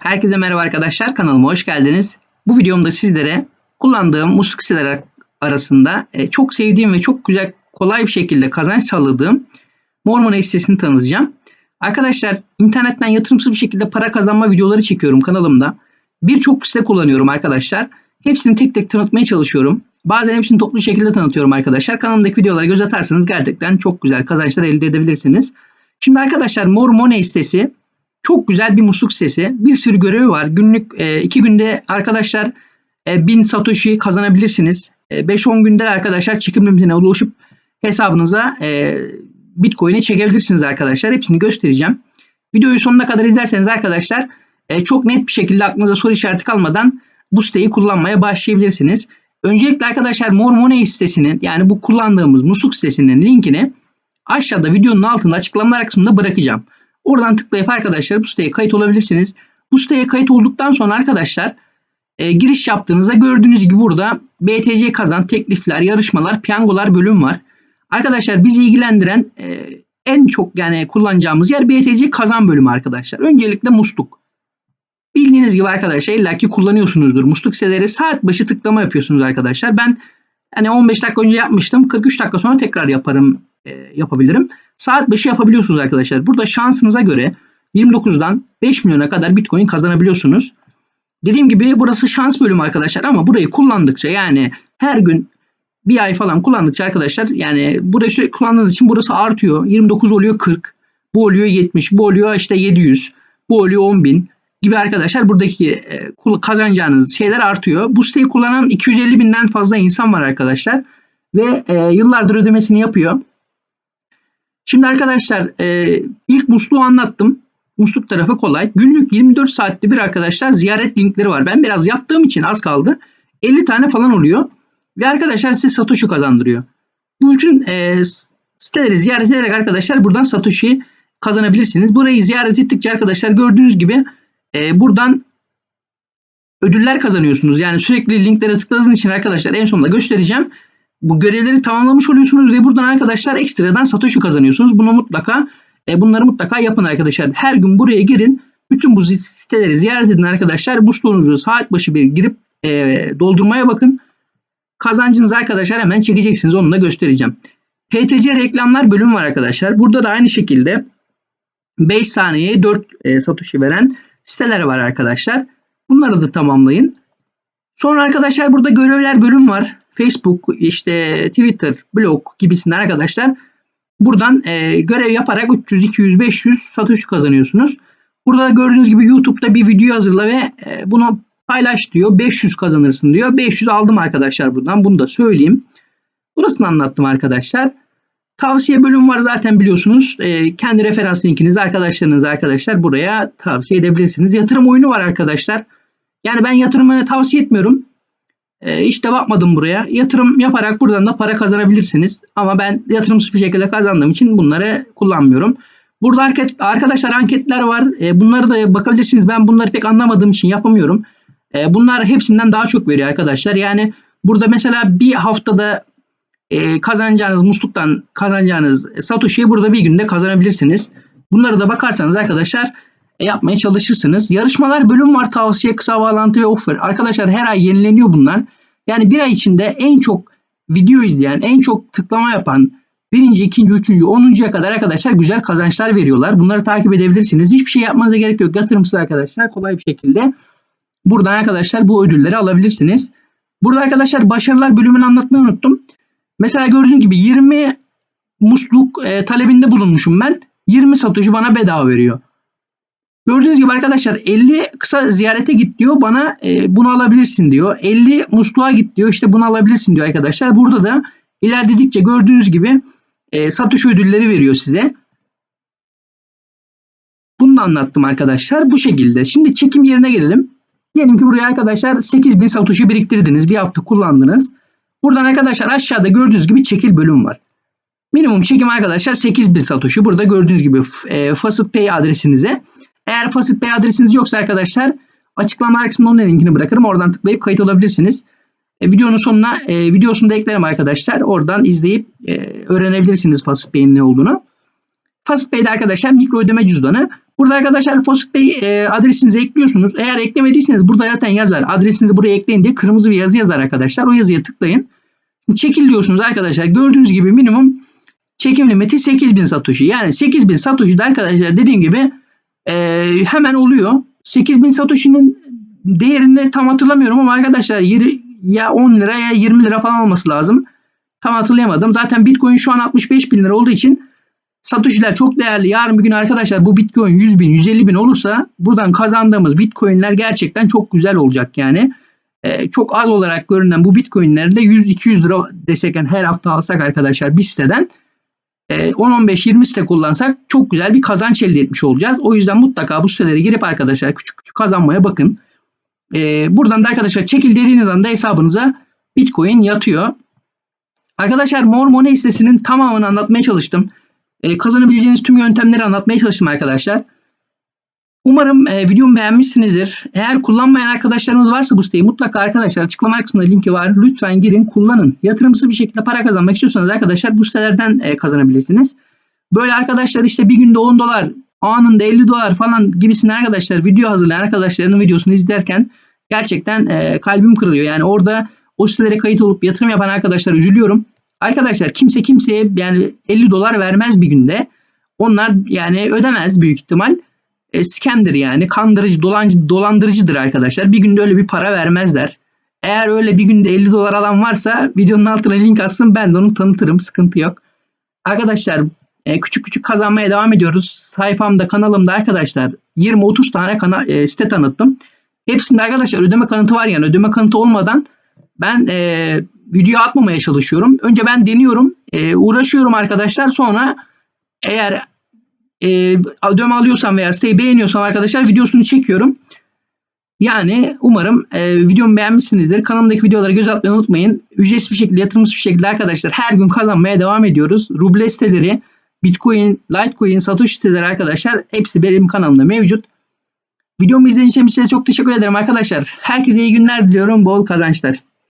Herkese merhaba arkadaşlar kanalıma hoş geldiniz. Bu videomda sizlere kullandığım musluk siteleri arasında e, çok sevdiğim ve çok güzel kolay bir şekilde kazanç sağladığım Mormon sitesini tanıtacağım. Arkadaşlar internetten yatırımsız bir şekilde para kazanma videoları çekiyorum kanalımda. Birçok site kullanıyorum arkadaşlar. Hepsini tek tek tanıtmaya çalışıyorum. Bazen hepsini toplu şekilde tanıtıyorum arkadaşlar. Kanalımdaki videolara göz atarsanız gerçekten çok güzel kazançlar elde edebilirsiniz. Şimdi arkadaşlar More Money sitesi çok güzel bir musluk sitesi. Bir sürü görevi var. Günlük e, iki günde arkadaşlar e, 1000 Satoshi kazanabilirsiniz. E, 5-10 günde arkadaşlar çekim limitine ulaşıp hesabınıza e, Bitcoin'i çekebilirsiniz arkadaşlar. Hepsini göstereceğim. Videoyu sonuna kadar izlerseniz arkadaşlar e, çok net bir şekilde aklınıza soru işareti kalmadan bu siteyi kullanmaya başlayabilirsiniz. Öncelikle arkadaşlar More Money sitesinin yani bu kullandığımız musluk sitesinin linkini aşağıda videonun altında açıklamalar kısmında bırakacağım. Oradan tıklayıp arkadaşlar bu siteye kayıt olabilirsiniz. Bu siteye kayıt olduktan sonra arkadaşlar e, giriş yaptığınızda gördüğünüz gibi burada BTC kazan, teklifler, yarışmalar, piyangolar bölüm var. Arkadaşlar bizi ilgilendiren e, en çok yani kullanacağımız yer BTC kazan bölümü arkadaşlar. Öncelikle musluk. Bildiğiniz gibi arkadaşlar illaki kullanıyorsunuzdur. Musluk siteleri saat başı tıklama yapıyorsunuz arkadaşlar. Ben hani 15 dakika önce yapmıştım. 43 dakika sonra tekrar yaparım e, yapabilirim. Saat başı yapabiliyorsunuz arkadaşlar. Burada şansınıza göre 29'dan 5 milyona kadar Bitcoin kazanabiliyorsunuz. Dediğim gibi burası şans bölümü arkadaşlar ama burayı kullandıkça yani her gün bir ay falan kullandıkça arkadaşlar yani burayı sürekli kullandığınız için burası artıyor. 29 oluyor 40. Bu oluyor 70. Bu oluyor işte 700. Bu oluyor 10 bin gibi arkadaşlar buradaki e, kazanacağınız şeyler artıyor. Bu siteyi kullanan 250 binden fazla insan var arkadaşlar. Ve e, yıllardır ödemesini yapıyor. Şimdi arkadaşlar e, ilk musluğu anlattım. Musluk tarafı kolay. Günlük 24 saatte bir arkadaşlar ziyaret linkleri var. Ben biraz yaptığım için az kaldı. 50 tane falan oluyor. Ve arkadaşlar size Satoshi kazandırıyor. Bu bütün e, siteleri ziyaret ederek arkadaşlar buradan Satoshi kazanabilirsiniz. Burayı ziyaret ettikçe arkadaşlar gördüğünüz gibi e, buradan ödüller kazanıyorsunuz. Yani sürekli linklere tıkladığınız için arkadaşlar en sonunda göstereceğim. Bu görevleri tamamlamış oluyorsunuz ve buradan arkadaşlar ekstradan Satoshi kazanıyorsunuz. Bunu mutlaka e, bunları mutlaka yapın arkadaşlar. Her gün buraya girin. Bütün bu siteleri ziyaret edin arkadaşlar. Musluğunuzu saat başı bir girip e, doldurmaya bakın. Kazancınızı arkadaşlar hemen çekeceksiniz. Onu da göstereceğim. PTC reklamlar bölümü var arkadaşlar. Burada da aynı şekilde 5 saniyeye 4 e, Satoshi veren siteler var arkadaşlar. Bunları da tamamlayın. Sonra arkadaşlar burada görevler bölüm var. Facebook, işte Twitter, blog gibisinden arkadaşlar. Buradan e, görev yaparak 300, 200, 500 satış kazanıyorsunuz. Burada gördüğünüz gibi YouTube'da bir video hazırla ve e, bunu paylaş diyor. 500 kazanırsın diyor. 500 aldım arkadaşlar buradan. Bunu da söyleyeyim. Burasını anlattım arkadaşlar. Tavsiye bölümü var zaten biliyorsunuz. E, kendi referans linkinizi arkadaşlarınız arkadaşlar buraya tavsiye edebilirsiniz. Yatırım oyunu var arkadaşlar. Yani ben yatırımı tavsiye etmiyorum. E, işte bakmadım buraya. Yatırım yaparak buradan da para kazanabilirsiniz. Ama ben yatırımsız bir şekilde kazandığım için bunları kullanmıyorum. Burada arkadaşlar anketler var. E, bunları da bakabilirsiniz. Ben bunları pek anlamadığım için yapamıyorum. E, bunlar hepsinden daha çok veriyor arkadaşlar. Yani burada mesela bir haftada e, kazanacağınız musluktan kazanacağınız Satoshi'yi burada bir günde kazanabilirsiniz. Bunları da bakarsanız arkadaşlar yapmaya çalışırsınız. Yarışmalar bölüm var tavsiye, kısa bağlantı ve offer. Arkadaşlar her ay yenileniyor bunlar. Yani bir ay içinde en çok video izleyen, en çok tıklama yapan birinci, ikinci, üçüncü, onuncuya kadar arkadaşlar güzel kazançlar veriyorlar. Bunları takip edebilirsiniz. Hiçbir şey yapmanıza gerek yok. Yatırımsız arkadaşlar kolay bir şekilde buradan arkadaşlar bu ödülleri alabilirsiniz. Burada arkadaşlar başarılar bölümünü anlatmayı unuttum. Mesela gördüğünüz gibi 20 musluk e, talebinde bulunmuşum ben. 20 satıcı bana bedava veriyor. Gördüğünüz gibi arkadaşlar 50 kısa ziyarete git diyor. Bana e, bunu alabilirsin diyor. 50 musluğa git diyor. İşte bunu alabilirsin diyor arkadaşlar. Burada da ilerledikçe gördüğünüz gibi e, satış ödülleri veriyor size. Bunu da anlattım arkadaşlar. Bu şekilde. Şimdi çekim yerine gelelim. Diyelim ki buraya arkadaşlar 8000 satoshi biriktirdiniz. Bir hafta kullandınız. Buradan arkadaşlar aşağıda gördüğünüz gibi çekil bölüm var. Minimum çekim arkadaşlar 8000 satoshi. Burada gördüğünüz gibi e, Facet Pay adresinize. Eğer Facet Pay adresiniz yoksa arkadaşlar açıklama kısmında onun linkini bırakırım. Oradan tıklayıp kayıt olabilirsiniz. E, videonun sonuna e, videosunu da eklerim arkadaşlar. Oradan izleyip e, öğrenebilirsiniz Facet Pay'in ne olduğunu. Facet Pay'de arkadaşlar mikro ödeme cüzdanı. Burada arkadaşlar Fosik Bey e, adresinizi ekliyorsunuz. Eğer eklemediyseniz burada zaten yazar. Adresinizi buraya ekleyin diye kırmızı bir yazı yazar arkadaşlar. O yazıya tıklayın. Çekil diyorsunuz arkadaşlar. Gördüğünüz gibi minimum çekim limiti 8000 Satoshi. Yani 8000 Satoshi de arkadaşlar dediğim gibi e, hemen oluyor. 8000 Satoshi'nin değerini tam hatırlamıyorum ama arkadaşlar ya 10 lira ya 20 lira falan olması lazım. Tam hatırlayamadım. Zaten Bitcoin şu an 65 bin lira olduğu için Satoshi'ler çok değerli. Yarın bir gün arkadaşlar bu Bitcoin 100 bin, 150 bin olursa buradan kazandığımız Bitcoin'ler gerçekten çok güzel olacak yani. Ee, çok az olarak görünen bu Bitcoin'leri de 100-200 lira desek yani her hafta alsak arkadaşlar bir siteden 10-15-20 site kullansak çok güzel bir kazanç elde etmiş olacağız. O yüzden mutlaka bu sitelere girip arkadaşlar küçük küçük kazanmaya bakın. Ee, buradan da arkadaşlar çekil dediğiniz anda hesabınıza Bitcoin yatıyor. Arkadaşlar Mor Money sitesinin tamamını anlatmaya çalıştım. Ee, kazanabileceğiniz tüm yöntemleri anlatmaya çalıştım arkadaşlar. Umarım e, videomu beğenmişsinizdir. Eğer kullanmayan arkadaşlarımız varsa bu siteyi mutlaka arkadaşlar açıklama kısmında linki var. Lütfen girin kullanın. Yatırımsız bir şekilde para kazanmak istiyorsanız arkadaşlar bu sitelerden e, kazanabilirsiniz. Böyle arkadaşlar işte bir günde 10 dolar, anında 50 dolar falan gibisine arkadaşlar video hazırlayan arkadaşlarının videosunu izlerken gerçekten e, kalbim kırılıyor. Yani orada o sitelere kayıt olup yatırım yapan arkadaşlar üzülüyorum. Arkadaşlar kimse kimseye yani 50 dolar vermez bir günde. Onlar yani ödemez büyük ihtimal. E, scam'dir yani. Kandırıcı, dolancı, dolandırıcıdır arkadaşlar. Bir günde öyle bir para vermezler. Eğer öyle bir günde 50 dolar alan varsa videonun altına link atsın ben de onu tanıtırım. Sıkıntı yok. Arkadaşlar e, küçük küçük kazanmaya devam ediyoruz. Sayfamda kanalımda arkadaşlar 20-30 tane kana, e, site tanıttım. Hepsinde arkadaşlar ödeme kanıtı var yani ödeme kanıtı olmadan ben e, video atmamaya çalışıyorum. Önce ben deniyorum. E, uğraşıyorum arkadaşlar. Sonra eğer e, ödeme alıyorsam veya siteyi beğeniyorsam arkadaşlar videosunu çekiyorum. Yani umarım e, videomu beğenmişsinizdir. Kanalımdaki videolara göz atmayı unutmayın. Ücretsiz bir şekilde, yatırımsız bir şekilde arkadaşlar her gün kazanmaya devam ediyoruz. Ruble siteleri, Bitcoin, Litecoin, Satoshi siteleri arkadaşlar hepsi benim kanalımda mevcut. Videomu izlediğiniz için size çok teşekkür ederim arkadaşlar. Herkese iyi günler diliyorum. Bol kazançlar.